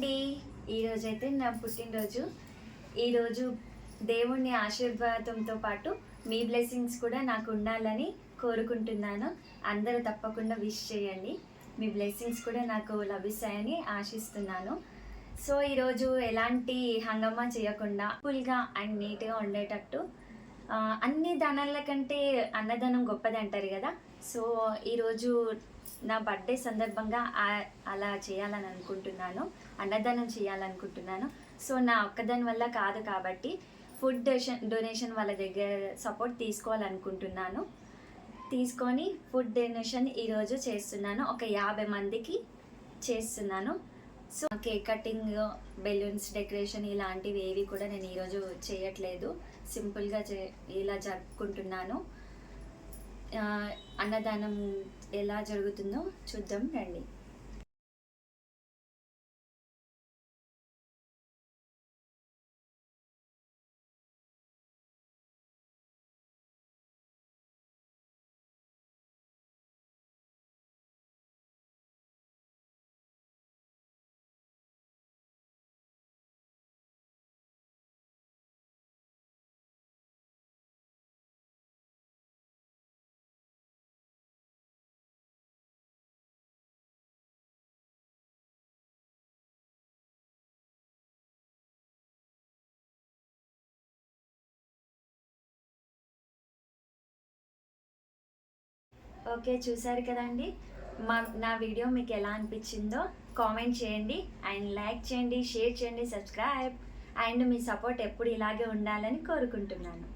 అండి. ఈరోజైతే నా పుట్టినరోజు. ఈరోజు దేవుణ్ణి ఆశీర్వాదంతో పాటు మీ బ్లెస్సింగ్స్ కూడా నాకు ఉండాలని కోరుకుంటున్నాను. అందరూ తప్పకుండా విష్ చేయండి. మీ బ్లెస్సింగ్స్ కూడా నాకు లభిస్తాయని ఆశిస్తున్నాను. సో ఈరోజు ఎలాంటి హంగమా చేయకుండా ఫుల్గా అండ్ నీట్గా ఉండేటట్టు అన్ని దానాల కంటే అన్నదానం గొప్పది అంటారు కదా. సో ఈరోజు నా బర్త్డే సందర్భంగా అలా చేయాలని అనుకుంటున్నాను. అన్నదానం చేయాలనుకుంటున్నాను. సో నా ఒక్కదాని వల్ల కాదు కాబట్టి ఫుడ్ డొనేషన్ డొనేషన్ వాళ్ళ దగ్గర సపోర్ట్ తీసుకోవాలనుకుంటున్నాను. తీసుకొని ఫుడ్ డొనేషన్ ఈరోజు చేస్తున్నాను. ఒక యాభై మందికి చేస్తున్నాను. So cake cutting balloons decoration ఇలాంటివి ఏవి కూడా నేను ఈరోజు చేయట్లేదు. సింపుల్గా చే ఇలా జరుపుకుంటున్నాను. అన్నదానం ఎలా జరుగుతుందో చూద్దాం రండి. ఓకే చూసారు కదండి. మా నా వీడియో మీకు ఎలా అనిపించిందో కామెంట్ చేయండి. అండ్ లైక్ చేయండి షేర్ చేయండి సబ్స్క్రైబ్. అండ్ మీ సపోర్ట్ ఎప్పుడు ఇలాగే ఉండాలని కోరుకుంటున్నాను.